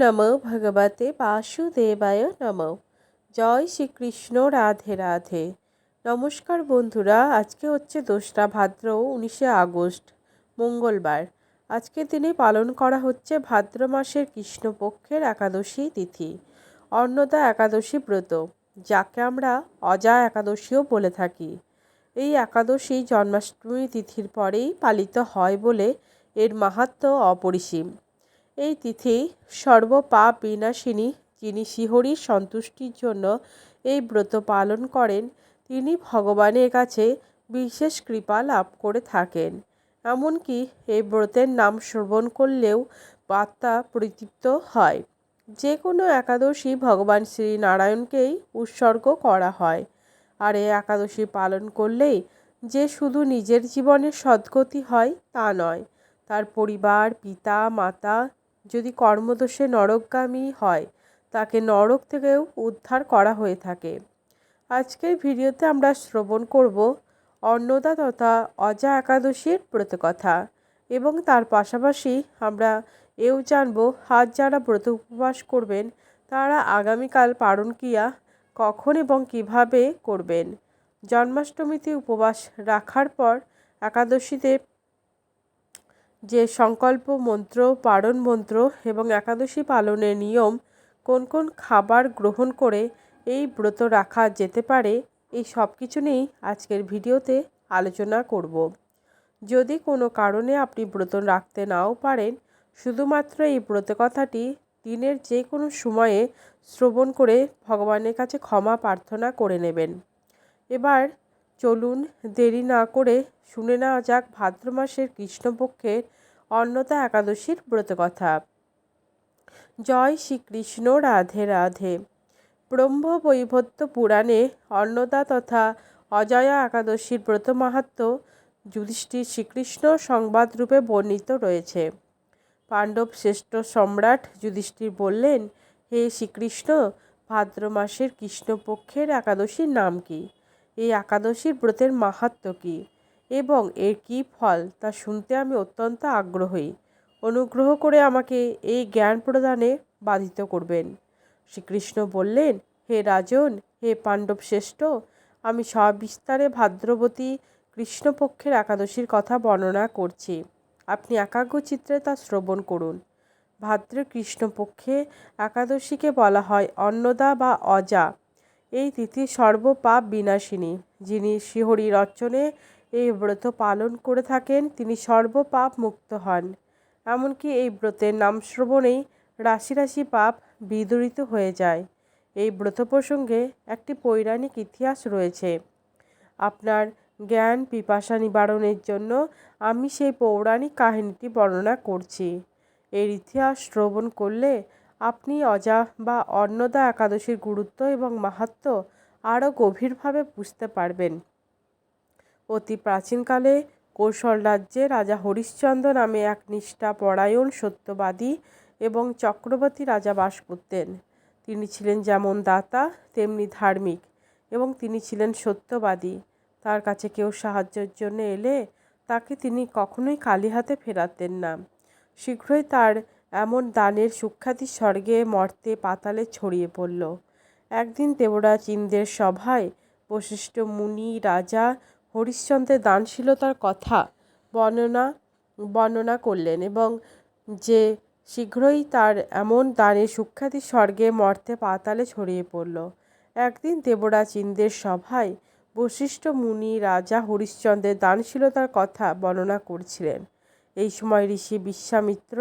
নমো ভগবতে বাসুদেবায় নম জয় শ্রীকৃষ্ণ রাধে রাধে নমস্কার বন্ধুরা, আজকে হচ্ছে দোসরা ভাদ্র, উনিশে আগস্ট, মঙ্গলবার। আজকে দিনে পালন করা হচ্ছে ভাদ্র মাসের কৃষ্ণপক্ষের একাদশী তিথি, অন্নদা একাদশী ব্রত, যাকে আমরা অজা একাদশীও বলে থাকি। এই একাদশী জন্মাষ্টমী তিথির পরেই পালিত হয় বলে এর মাহাত্ম্য অপরিসীম। এই তিথি সর্বপাপ বিনাশিনী যিনি শিহরির সন্তুষ্টির জন্য এই ব্রত পালন করেন, তিনি ভগবানের কাছে বিশেষ কৃপা লাভ করে থাকেন। এমনকি এই ব্রতের নাম শ্রবণ করলেও বার্তা পরিতৃপ্ত হয়। যে কোনো একাদশী ভগবান শ্রী নারায়ণকেই উৎসর্গ করা হয়। আর এই একাদশী পালন করলেই যে শুধু নিজের জীবনের সদ্গতি হয় তা নয়, তার পরিবার, পিতা, মাতা যদি কর্মদোষে নরকগামী হয়, তাকে নরক থেকেও উদ্ধার করা হয়ে থাকে। আজকের ভিডিওতে আমরা শ্রবণ করব অন্নদা তথা অজা একাদশীর ব্রতকথা এবং তার পাশাপাশি আমরা এও জানব হাত যারা ব্রত উপবাস করবেন, তারা আগামীকাল পারণ ক্রিয়া কখন এবং কীভাবে করবেন। জন্মাষ্টমীতে উপবাস রাখার পর একাদশীতে যে সংকল্প মন্ত্র, পারণ মন্ত্র এবং একাদশী পালনের নিয়ম কোন কোন খাবার গ্রহণ করে এই ব্রত রাখা যেতে পারে, এই সব কিছু নিয়েই আজকের ভিডিওতে আলোচনা করব। যদি কোনো কারণে আপনি ব্রত রাখতে নাও পারেন, শুধুমাত্র এই ব্রত কথাটি দিনের যে কোনো সময়ে শ্রবণ করে ভগবানের কাছে ক্ষমা প্রার্থনা করে নেবেন। এবার চলুন দেরি না করে শুনে নেওয়া যাক ভাদ্র মাসের কৃষ্ণপক্ষের অন্নতা একাদশীর ব্রতকথা জয় শ্রীকৃষ্ণ, রাধে রাধে। ব্রহ্ম বৈভত্য পুরাণে অন্নদা তথা অজয়া একাদশীর ব্রত মাহাত্ম যুধিষ্ঠির শ্রীকৃষ্ণ সংবাদরূপে বর্ণিত রয়েছে। পাণ্ডব শ্রেষ্ঠ সম্রাট যুধিষ্ঠির বললেন, হে শ্রীকৃষ্ণ, ভাদ্র মাসের কৃষ্ণপক্ষের একাদশীর নাম কি? এই একাদশীর ব্রতের মাহাত্ম কী? এবং এর কী ফল? তা শুনতে আমি অত্যন্ত আগ্রহী। অনুগ্রহ করে আমাকে এই জ্ঞান প্রদানে বাধিত করবেন। শ্রীকৃষ্ণ বললেন, হে রাজন, হে পাণ্ডব শ্রেষ্ঠ, আমি সবিস্তারে ভাদ্রবতী কৃষ্ণপক্ষের একাদশীর কথা বর্ণনা করছি। আপনি একাগ্রচিত্রে তা শ্রবণ করুন। ভাদ্র কৃষ্ণপক্ষে একাদশীকে বলা হয় অন্নদা বা অজা। এই তিথি সর্বপাপ বিনাশিনী। যিনি শিহরির অর্চনে এই ব্রত পালন করে থাকেন, তিনি সর্বপাপ মুক্ত হন। এমনকি এই ব্রতের নাম শ্রবণেই রাশি রাশি পাপ বিদরিত হয়ে যায়। এই ব্রত প্রসঙ্গে একটি পৌরাণিক ইতিহাস রয়েছে। আপনার জ্ঞান পিপাসা নিবারণের জন্য আমি সেই পৌরাণিক কাহিনীটি বর্ণনা করছি। এর ইতিহাস শ্রবণ করলে আপনি অজা বা অন্নদা একাদশীর গুরুত্ব এবং মাহাত্ম আরও গভীরভাবে বুঝতে পারবেন। অতি প্রাচীনকালে কৌশল রাজ্যে রাজা হরিশ্চন্দ্র নামে এক নিষ্ঠা পরায়ণ সত্যবাদী এবং চক্রবর্তী রাজা বাস করতেন। তিনি ছিলেন যেমন দাতা, তেমনি ধার্মিক এবং তিনি ছিলেন সত্যবাদী। তার কাছে কেউ সাহায্যের জন্য এলে তাকে তিনি কখনোই খালি হাতে ফেরাতেন না। শীঘ্রই তার এমন দানের সুখ্যাতি স্বর্গে মর্তে পাতালে ছড়িয়ে পড়ল। একদিন দেবরাজ ইন্দ্রের সভায় বশিষ্ঠ মুনি, রাজা হরিশ্চন্দ্রের দানশীলতার কথা বর্ণনা বর্ণনা করলেন এবং যে শীঘ্রই তার এমন দানের সুখ্যাতি স্বর্গে মর্তে পাতালে ছড়িয়ে পড়ল। একদিন দেবরাজ ইন্দ্রের সভায় বশিষ্ঠ মুনি, রাজা, হরিশ্চন্দ্রের দানশীলতার কথা বর্ণনা করছিলেন। এই সময় ঋষি বিশ্বামিত্র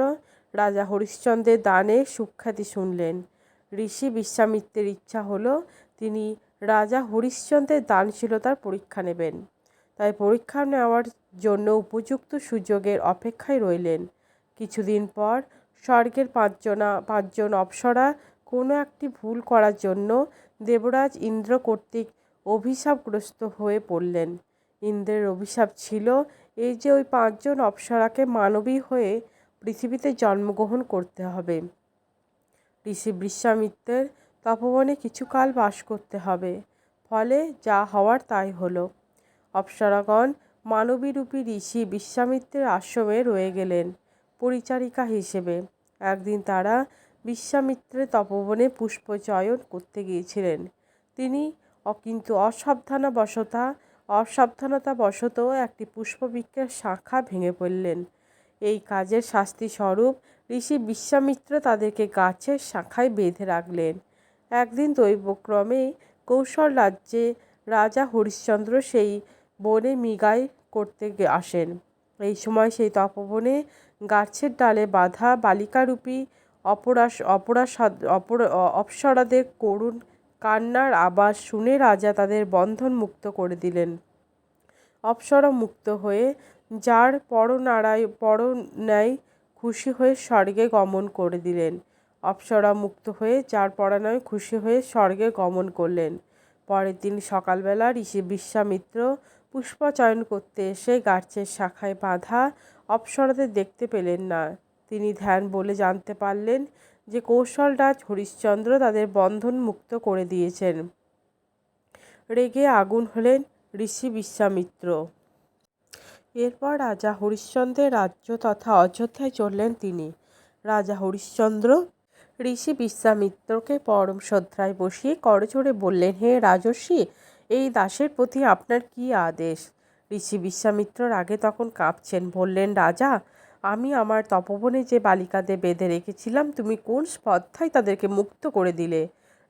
রাজা হরিশ্চন্দ্রের দানে সুখ্যাতি শুনলেন। ঋষি বিশ্বামিত্রের ইচ্ছা হলো তিনি রাজা হরিশ্চন্দ্রের দানশীলতার পরীক্ষা নেবেন। তাই পরীক্ষা নেওয়ার জন্য উপযুক্ত সুযোগের অপেক্ষায় রইলেন। কিছুদিন পর স্বর্গের পাঁচজনা, পাঁচজন অপ্সরা কোনো একটি ভুল করার জন্য দেবরাজ ইন্দ্র কর্তৃক অভিশাপগ্রস্ত হয়ে পড়লেন। ইন্দ্রের অভিশাপ ছিল এই যে ওই পাঁচজন অপ্সরাকে মানবী হয়ে পৃথিবীতে জন্মগ্রহণ করতে হবে। ঋষি বিশ্বামিত্রের তপবনে কিছুকাল বাস করতে হবে। ফলে যা হওয়ার তাই হলো। অপ্সরাগণ মানবীরূপী ঋষি বিশ্বামিত্রের আশ্রমে রয়ে গেলেন পরিচারিকা হিসেবে। একদিন তারা বিশ্বামিত্রের তপবনে পুষ্পচয়ন করতে গিয়েছিলেন। তিনি কিন্তু অসাবধানবশতা অসাবধানতাবশত একটি পুষ্পবৃক্ষের শাখা ভেঙে পড়লেন। এই কাজের শাস্তি স্বরূপ ঋষি বিশ্বামিত্র তাদেরকে গাছের শাখায় বেঁধে রাখলেন। একদিন দৈবক্রমে কৌশল রাজ্যে রাজা হরিশ্চন্দ্র সেই বনে মিগাই করতে আসেন। এই সময় সেই তপবনে গাছের ডালে বাঁধা বালিকারূপী অপরাস অপরাসাদ অপর অ- করুণ কান্নার আবাস শুনে রাজা তাদের বন্ধন মুক্ত করে দিলেন। অপ্সরা মুক্ত হয়ে যার পরনারায়, পরন্যায় খুশি হয়ে স্বর্গে গমন করে দিলেন। অপ্সরা মুক্ত হয়ে যার পরানয় খুশি হয়ে স্বর্গে গমন করলেন। পরের দিন সকালবেলা ঋষি বিশ্বামিত্র পুষ্পচয়ন করতে এসে গাছের শাখায় বাঁধা অপ্সরাদের দেখতে পেলেন না। তিনি ধ্যান বলে জানতে পারলেন যে কৌশলরাজ হরিশ্চন্দ্র তাদের বন্ধন মুক্ত করে দিয়েছেন। রেগে আগুন হলেন ঋষি বিশ্বামিত্র। এরপর রাজা হরিশ্চন্দ্রের রাজ্য তথা অযোধ্যায় চললেন তিনি। রাজা হরিশ্চন্দ্র ঋষি বিশ্বামিত্রকে পরম শ্রদ্ধায় বসিয়ে করজোড়ে বললেন, হে রাজর্ষি, এই দাসের প্রতি আপনার কি আদেশ? ঋষি বিশ্বামিত্রর আগে তখন কাঁপছেন, বললেন, রাজা, আমি আমার তপবনে যে বালিকাদের বেঁধে রেখেছিলাম, তুমি কোন স্পর্ধায় তাদেরকে মুক্ত করে দিলে?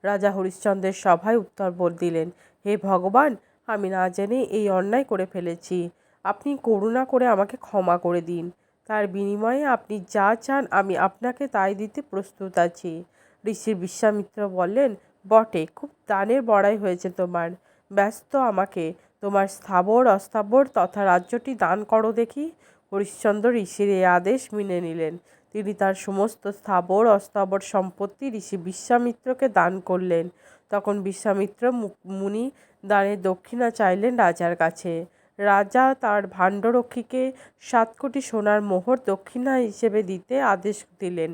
রাজা হরিশ্চন্দ্রের সভায় উত্তর বল দিলেন, হে ভগবান, আমি না জেনে এই অন্যায় করে ফেলেছি। আপনি করুণা করে আমাকে ক্ষমা করে দিন। তার বিনিময়ে আপনি যা চান আমি আপনাকে তাই দিতে প্রস্তুত আছি। ঋষি বিশ্বামিত্র বললেন, বটে, খুব দানের বড়াই হয়েছে তোমার। ব্যস্ত আমাকে। তোমার স্থাবর, অস্থাবর তথা রাজ্যটি দান করো দেখি। হরিশ্চন্দ্র ঋষির এই আদেশ মেনে নিলেন। তিনি তার সমস্ত স্থাবর, অস্থাবর সম্পত্তি ঋষি বিশ্বামিত্রকে দান করলেন। তখন বিশ্বামিত্র মুনি দানের দক্ষিণা চাইলেন রাজার কাছে। রাজা তার ভাণ্ডরক্ষীকে সাত কোটি সোনার মোহর দক্ষিণা হিসেবে দিতে আদেশ দিলেন।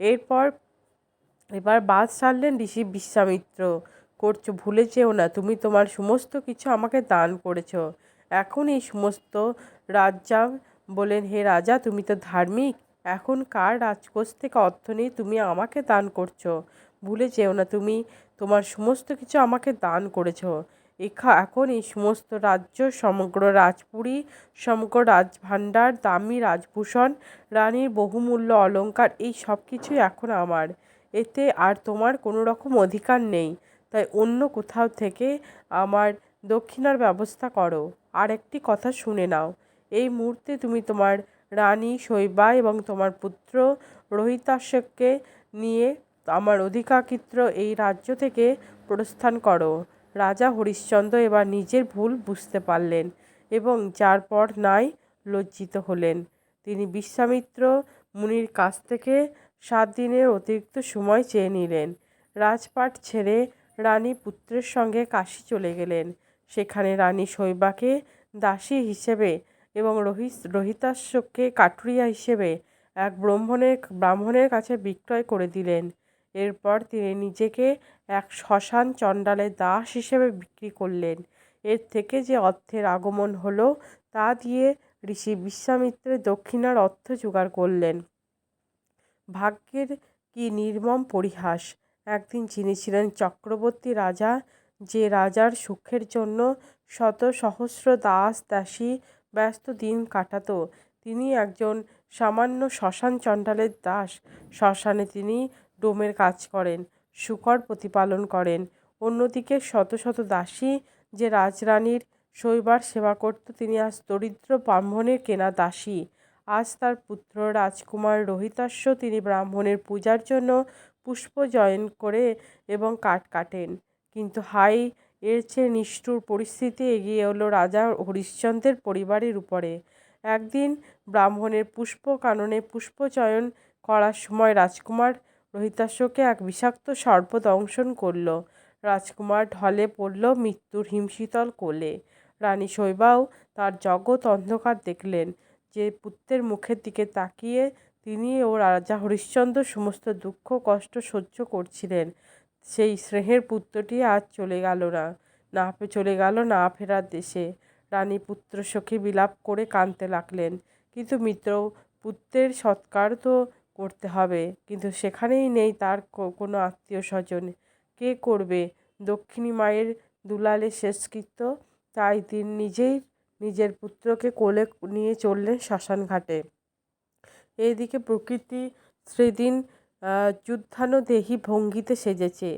এরপর এবার বাদ সারলেন ঋষি বিশ্বামিত্র। করছ ভুলে যেও না, তুমি তোমার সমস্ত কিছু আমাকে দান করেছ। এখন এই সমস্ত রাজা বলেন হে রাজা, তুমি তো ধার্মিক। এখন কার রাজকোষ থেকে অর্থ নিয়ে তুমি আমাকে দান করছ? ভুলে যেও না, তুমি তোমার সমস্ত কিছু আমাকে দান করেছ। এখন এই সমস্ত রাজ্য, সমগ্র রাজপুরী, সমগ্র রাজভাণ্ডার, দামি রাজভূষণ, রানীর বহুমূল্য অলংকার এই সব কিছুই এখন আমার। এতে আর তোমার কোনো রকম অধিকার নেই। তাই অন্য কোথাও থেকে আমার দক্ষিণার ব্যবস্থা করো। আর একটি কথা শুনে নাও। এই মুহূর্তে তুমি তোমার রানী, শৈবা এবং তোমার পুত্র রোহিতাশ্বকে নিয়ে আমার অধিকাকিত্র এই রাজ্য থেকে প্রস্থান করো। রাজা হরিশ্চন্দ্র এবার নিজের ভুল বুঝতে পারলেন এবং যার পর নাই লজ্জিত হলেন। তিনি বিশ্বামিত্র মুনির কাছ থেকে সাত দিনের অতিরিক্ত সময় চেয়ে নিলেন। রাজপাট ছেড়ে রানী পুত্রের সঙ্গে কাশি চলে গেলেন। সেখানে রানী শৈবাকে দাসী হিসেবে এবং রোহিত রোহিতাশ্বকে কাঠুরিয়া হিসেবে এক ব্রাহ্মণের ব্রাহ্মণের কাছে বিক্রয় করে দিলেন। এরপর তিনি নিজেকে এক শ্মশান চণ্ডালের দাস হিসেবে বিক্রি করলেন। এর থেকে যে অর্থের আগমন হলো, তা দিয়ে ঋষি বিশ্বামিত্রের দক্ষিণার অর্থ জোগাড় করলেন। ভাগ্যের কি নির্মম পরিহাস। একদিন যিনি ছিলেন চক্রবর্তী রাজা, যে রাজার সুখের জন্য শত সহস্র দাস দাসী ব্যস্ত দিন কাটাতো, তিনি একজন সামান্য শ্মশান চণ্ডালের দাস। শ্মশানে তিনি ডোমের কাজ করেন শুকর প্রতিপালন করেন। অন্যদিকে শত শত দাসী যে রাজরানীর শৈবার সেবা করত, তিনি আজ দরিদ্র ব্রাহ্মণের কেনা দাসী। আজ তার পুত্র রাজকুমার রোহিতাশ্ব তিনি ব্রাহ্মণের পূজার জন্য পুষ্প জয়ন করে এবং কাঠ কাটেন। কিন্তু হাই, এর চেয়ে নিষ্ঠুর পরিস্থিতি এগিয়ে এলো রাজা হরিশ্চন্দ্রের পরিবারের উপরে। একদিন ব্রাহ্মণের পুষ্প কাননে পুষ্প পুষ্পচয়ন করার সময় রাজকুমার রোহিতাশ্বকে এক বিষাক্ত সর্প দংশন করল। রাজকুমার ঢলে পড়ল মৃত্যুর হিমশীতল কোলে। রানী শৈবাও তার জগৎ অন্ধকার দেখলেন। যে পুত্রের মুখের দিকে তাকিয়ে তিনি ও রাজা হরিশ্চন্দ্র সমস্ত দুঃখ, কষ্ট সহ্য করছিলেন, সেই স্নেহের পুত্রটি আজ চলে গেল না না চলে গেল না ফেরার দেশে। রানী পুত্র সখী বিলাপ করে কাঁদতে লাগলেন। কিন্তু মিত্র পুত্রের সৎকার তো করতে হবে। কিন্তু সেখানেই নেই তার কোনো আত্মীয় স্বজন। কে করবে? দক্ষিণী মায়ের দুলালের শেষকৃত্য। তাই তিনি নিজেই নিজের পুত্রকে কোলে নিয়ে চললেন শ্মশান ঘাটে এইদিকে প্রকৃতি সেদিন যুদ্ধানুদেহী ভঙ্গিতে সেজেছে।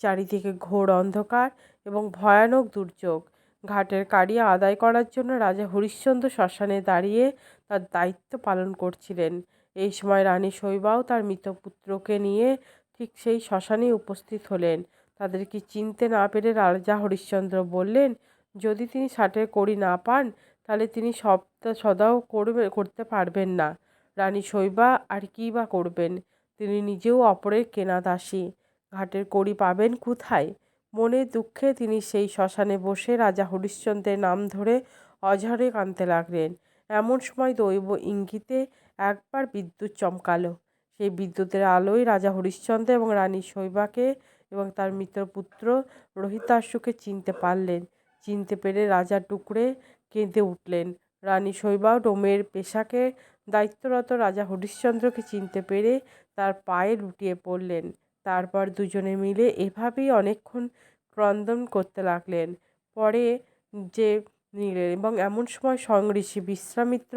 চারিদিকে ঘোর অন্ধকার এবং ভয়ানক দুর্যোগ। ঘাটের কাড়িয়া আদায় করার জন্য রাজা হরিশ্চন্দ্র শ্মশানে দাঁড়িয়ে তার দায়িত্ব পালন করছিলেন। এই সময় রানী শৈবাও তার মৃত পুত্রকে নিয়ে ঠিক সেই শ্মশানেই উপস্থিত হলেন। তাদেরকে চিনতে না পেরে রাজা হরিশ্চন্দ্র বললেন, যদি তিনি ষাটের কড়ি না পান, তাহলে তিনি সপ্তা সদাও করবে, করতে পারবেন না। রানী শৈবা আর কী বা করবেন? তিনি নিজেও অপরের কেনা দাসী। ঘাটের কড়ি পাবেন কোথায়? মনের দুঃখে তিনি সেই শ্মশানে বসে রাজা হরিশ্চন্দ্রের নাম ধরে অঝরে কাঁদতে লাগলেন। এমন সময় দৈব ইঙ্গিতে একবার বিদ্যুৎ চমকালো। সেই বিদ্যুতের আলোয় রাজা হরিশ্চন্দ্র এবং রানী শৈবাকে এবং তার মিত্রপুত্র রোহিতাশুকে চিনতে পারলেন। চিনতে পেরে রাজা টুকরে কেঁদে উঠলেন। রানী শৈবাও ডোমের পেশাকে দায়িত্বরত রাজা হরিশ্চন্দ্রকে চিনতে পেরে তার পায়ে লুটিয়ে পড়লেন। তারপর দুজনে মিলে এভাবেই অনেকক্ষণ ক্রন্দন করতে লাগলেন। পরে যে নিলেন এবং এমন সময় স্বয়ং ঋষি বিশ্বামিত্র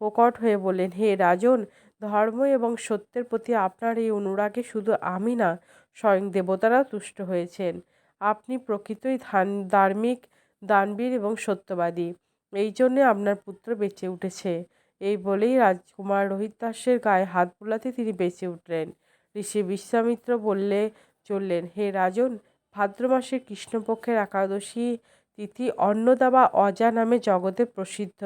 প্রকট হয়ে বললেন, হে রাজন, ধর্ম এবং সত্যের প্রতি আপনার এই অনুরাগে শুধু আমি না, স্বয়ং দেবতারা তুষ্ট হয়েছেন। আপনি প্রকৃতই ধান, ধার্মিক, দানবীর এবং সত্যবাদী। এই জন্যে আপনার পুত্র বেঁচে উঠেছে। এই বলেই রাজকুমার রোহিত দাসের গায়ে হাত বুলাতে তিনি বেঁচে উঠলেন। ঋষি বিশ্বামিত্র বললে, চললেন। হে রাজন ভাদ্র মাসের কৃষ্ণপক্ষের একাদশী তিথি অন্নদা বা অজা নামে জগতে প্রসিদ্ধ।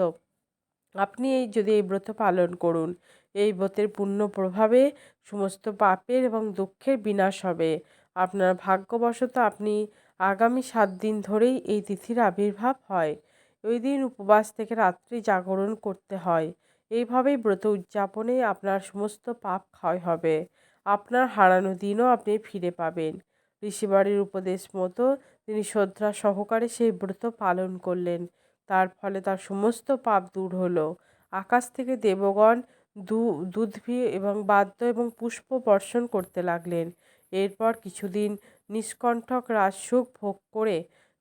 আপনি এই যদি এই ব্রত পালন করুন, এই ব্রতের পূর্ণ প্রভাবে সমস্ত পাপের এবং দুঃখের বিনাশ হবে। আপনার ভাগ্যবশত আপনি আগামী সাত দিন ধরেই এই তিথির আবির্ভাব হয়। ওই দিন উপবাস থেকে রাত্রি জাগরণ করতে হয়। এইভাবেই ব্রত উদযাপনে আপনার সমস্ত পাপ ক্ষয় হবে। আপনার হারানো দিনও আপনি ফিরে পাবেন। ঋষিবাড়ির উপদেশ মতো তিনি শ্রদ্ধা সহকারে সেই ব্রত পালন করলেন। তার ফলে তার সমস্ত পাপ দূর হলো। আকাশ থেকে দেবগণ দু দুধভি এবং বাদ্য এবং পুষ্প বর্ষণ করতে লাগলেন। এরপর কিছুদিন নিষ্কণ্ঠক রাজসুখ ভোগ করে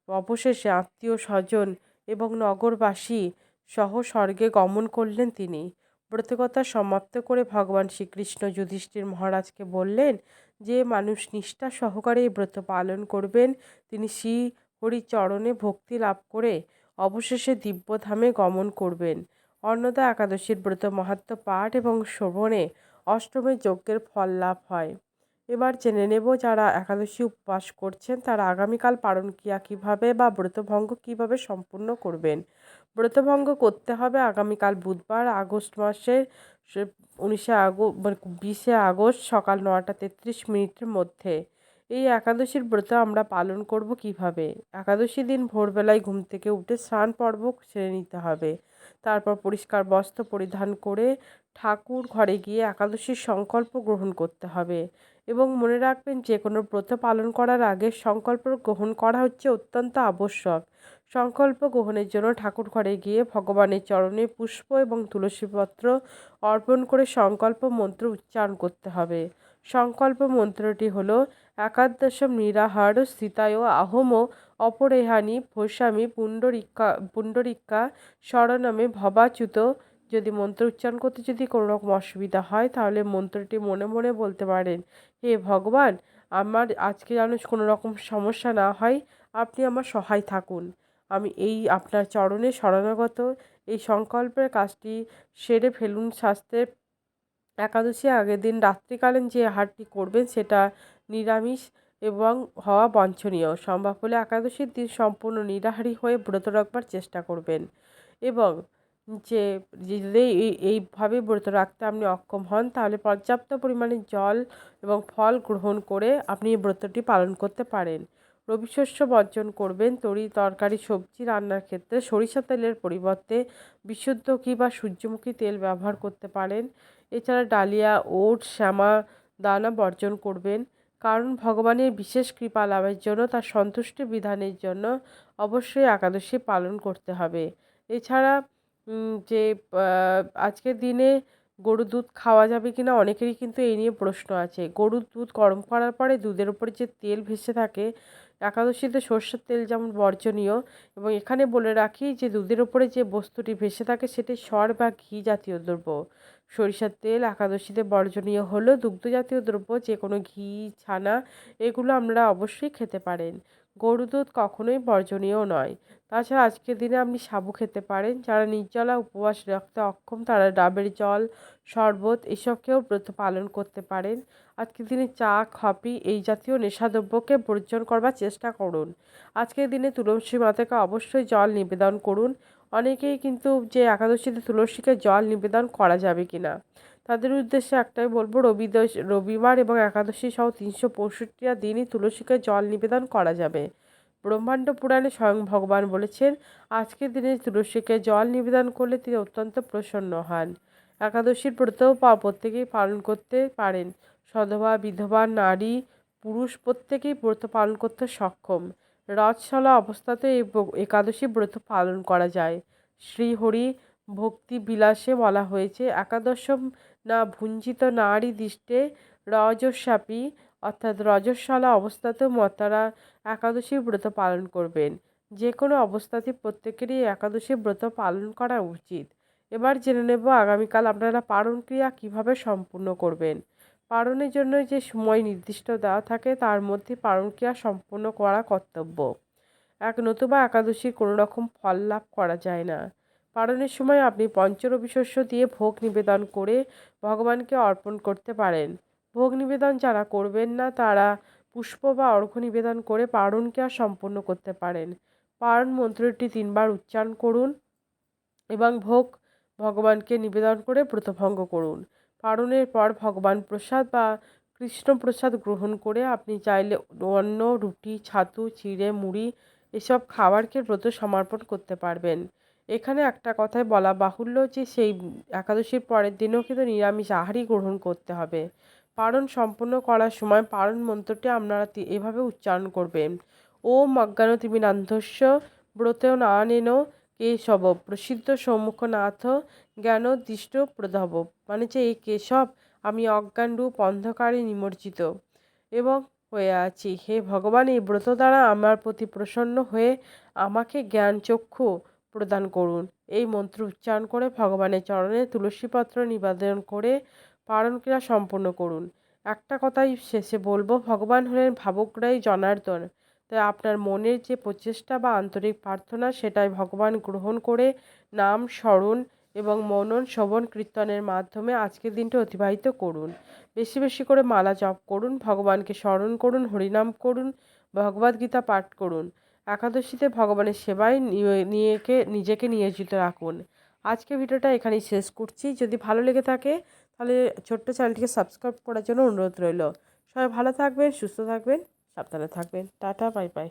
অবশেষে আত্মীয় স্বজন এবং নগরবাসী সহ স্বর্গে গমন করলেন তিনি। ব্রতকথা সমাপ্ত করে ভগবান শ্রীকৃষ্ণ যুধিষ্ঠির মহারাজকে বললেন যে মানুষ নিষ্ঠা সহকারে এই ব্রত পালন করবেন, তিনি শ্রী হরিচরণে ভক্তি লাভ করে অবশেষে দিব্যধামে গমন করবেন। অন্নদা একাদশীর ব্রত মাহাত্ম পাঠ এবং শ্রবণে অষ্টমীর যজ্ঞের ফল লাভ হয়। এবার জেনে নেব যারা একাদশী উপবাস করছেন, তারা আগামীকাল পালন ক্রিয়া কীভাবে বা ব্রতভঙ্গ কীভাবে সম্পূর্ণ করবেন। ব্রতভঙ্গ করতে হবে আগামীকাল বুধবার, আগস্ট মাসের উনিশে আগস্ট মানে বিশে আগস্ট সকাল নটা তেত্রিশ মিনিটের মধ্যে। এই একাদশীর ব্রত আমরা পালন করব কীভাবে? একাদশী দিন ভোরবেলায় ঘুম থেকে উঠে স্নান পর্ব সেরে নিতে হবে। তারপর পরিষ্কার বস্ত্র পরিধান করে ঠাকুর ঘরে গিয়ে একাদশীর সংকল্প গ্রহণ করতে হবে। এবং মনে রাখবেন, যে কোনো ব্রত পালন করার আগে সংকল্প গ্রহণ করা হচ্ছে অত্যন্ত আবশ্যক। সংকল্প গ্রহণের জন্য ঠাকুর ঘরে গিয়ে ভগবানের চরণে পুষ্প এবং তুলসীপত্র অর্পণ করে সংকল্প মন্ত্র উচ্চারণ করতে হবে। সংকল্প মন্ত্রটি হল, একাদশম নিরাহার স্থিতায় আহম অপরেহানি ভৈস্বামী পুণ্ডরিকা পুণ্ডরিকা স্মরণামে ভবাচ্যুত। যদি মন্ত্র উচ্চারণ করতে যদি কোনো রকম অসুবিধা হয়, তাহলে মন্ত্রটি মনে মনে বলতে পারেন, হে ভগবান, আমার আজকে যেন কোনো রকম সমস্যা না হয়, আপনি আমার সহায় থাকুন। আমি এই আপনার চরণে শরণাগত। এই সংকল্পের কাজটি সেরে ফেলুন স্বাস্থ্যের একাদশী আগের দিন রাত্রিকালীন যে আহারটি করবেন সেটা নিরামিষ এবং হওয়া বাঞ্ছনীয় সম্ভব হলে একাদশীর দিন সম্পূর্ণ নিরাহারি হয়ে ব্রত রাখবার চেষ্টা করবেন এবং যে যদি এই, এইভাবে ব্রত রাখতে আপনি অক্ষম হন, তাহলে পর্যাপ্ত পরিমাণে জল এবং ফল গ্রহণ করে আপনি এই ব্রতটি পালন করতে পারেন। রবি শস্য বর্জন করবেন। তরি তরকারি, সবজি রান্নার ক্ষেত্রে সরিষা তেলের পরিবর্তে বিশুদ্ধ ঘি বা সূর্যমুখী তেল ব্যবহার করতে পারেন। এছাড়া ডালিয়া, ওট, শ্যামা দানা বর্জন করবেন। কারণ ভগবানের বিশেষ কৃপা লাভের জন্য তার সন্তুষ্টি বিধানের জন্য অবশ্যই একাদশী পালন করতে হবে। এছাড়া যে আজকের দিনে গরুর দুধ খাওয়া যাবে কি না অনেকেরই কিন্তু এই নিয়ে প্রশ্ন আছে। গরুর দুধ গরম করার পরে দুধের উপরে যে তেল ভেসে থাকে একাদশীতে সর্ষের তেল যেমন বর্জনীয় এবং এখানে বলে রাখি যে দুধের ওপরে যে বস্তুটি ভেসে থাকে সেটি সর বা ঘি জাতীয় দ্রব্য। সরিষার তেল একাদশীতে বর্জনীয় হলো দুগ্ধ জাতীয় দ্রব্য, যে কোনো ঘি, ছানা, এগুলো আমরা অবশ্যই খেতে পারেন। গরু দুধ কখনোই বর্জনীয় নয়। তাছাড়া আজকের দিনে আপনি সাবু খেতে পারেন। যারা নির্জলা উপবাস রাখতে অক্ষম, তারা ডাবের জল, শরবত এসবকেও ব্রত পালন করতে পারেন। আজকের দিনে চা, কফি এই জাতীয় নেশাদ্রব্যকে বর্জন করবার চেষ্টা করুন। আজকের দিনে তুলসী মাতাকে অবশ্যই জল নিবেদন করুন। অনেকেই কিন্তু যে একাদশীতে তুলসীকে জল নিবেদন করা যাবে কি না তাদের উদ্দেশ্যে একটাই বলব, রবি রবিবার এবং একাদশী সহ তিনশো পঁয়ষট্টিটা দিনই তুলসীকে জল নিবেদন করা যাবে। ব্রহ্মাণ্ড পুরাণে স্বয়ং ভগবান বলেছেন, আজকের দিনে তুলসীকে জল নিবেদন করলে তিনি অত্যন্ত প্রসন্ন হন। একাদশীর ব্রতও পা প্রত্যেকেই পালন করতে পারেন। সধবা, বিধবা, নারী, পুরুষ প্রত্যেকেই ব্রত পালন করতে সক্ষম। রথশালা অবস্থাতে এই একাদশী ব্রত পালন করা যায়। শ্রীহরি ভক্তি বিলাসে বলা হয়েছে, একাদশম না ভুঞ্জিত নারী দৃষ্টে রজস্বাপী অর্থাৎ রজস্বালা অবস্থাতেও মতারা একাদশী ব্রত পালন করবেন। যে কোনো অবস্থাতে প্রত্যেকেরই একাদশী ব্রত পালন করা উচিত। এবার জেনে নেব আগামীকাল আপনারা পালন ক্রিয়া কীভাবে সম্পূর্ণ করবেন। পালনের জন্য যে সময় নির্দিষ্ট দেওয়া থাকে, তার মধ্যে পালন ক্রিয়া সম্পূর্ণ করা কর্তব্য। এক নতুবা একাদশীর কোনো রকম ফল লাভ করা যায় না। পালনের সময় আপনি পঞ্চরবি শস্য দিয়ে ভোগ নিবেদন করে ভগবানকে অর্পণ করতে পারেন। ভোগ নিবেদন যারা করবেন না, তারা পুষ্প বা অর্ঘ্য নিবেদন করে পারণ ক্রিয়া সম্পন্ন করতে পারেন। পারণ মন্ত্রটি তিনবার উচ্চারণ করুন এবং ভোগ ভগবানকে নিবেদন করে ব্রতভঙ্গ করুন। পারণের পর ভগবান প্রসাদ বা কৃষ্ণ প্রসাদ গ্রহণ করে আপনি চাইলে অন্ন, রুটি, ছাতু, চিড়ে, মুড়ি এসব খাবারকে ব্রত সমর্পণ করতে পারবেন। এখানে একটা কথাই বলা বাহুল্য যে সেই একাদশীর পরের দিনেও কিন্তু নিরামিষ আহারই গ্রহণ করতে হবে। পারণ সম্পূর্ণ করার সময় পারণ মন্ত্রটি আপনারা এভাবে উচ্চারণ করবেন। ওম অজ্ঞান অজ্ঞানতিমিরান্ধস্য ব্রতেও নানেন কেশব প্রসিদ্ধ সম্মুখনাথ জ্ঞান দৃষ্ট প্রধব মানে যে এই কেশব আমি অজ্ঞান রূপ অন্ধকারে নিমজ্জিত এবং হয়ে আছি। হে ভগবান, এই ব্রত দ্বারা আমার প্রতি প্রসন্ন হয়ে আমাকে জ্ঞান চক্ষু প্রদান করুন। এই মন্ত্র উচ্চারণ করে ভগবানের চরণে তুলসীপত্র নিবেদন করে পালন ক্রিয়া সম্পন্ন করুন। একটা কথাই শেষে বলব, ভগবান হলেন ভাবগ্রাহী জনার্দন। তাই আপনার মনের যে প্রচেষ্টা বা আন্তরিক প্রার্থনা, সেটাই ভগবান গ্রহণ করে নাম স্মরণ এবং মনন শ্রবণ কীর্তনের মাধ্যমে আজকের দিনটা অতিবাহিত করুন। বেশি বেশি করে মালা জপ করুন, ভগবানকে স্মরণ করুন, হরিনাম করুন ভগবদ্গীতা পাঠ করুন। একাদশীতে ভগবানের সেবায় নিয়েকে, নিজেকে নিয়োজিত রাখুন। আজকে ভিডিওটা এখানেই শেষ করছি। যদি ভালো লেগে থাকে তাহলে ছোট্ট চ্যানেলটিকে সাবস্ক্রাইব করার জন্য অনুরোধ রইল। সবাই ভালো থাকবেন, সুস্থ থাকবেন, সাবধানে থাকবেন। Tata bye bye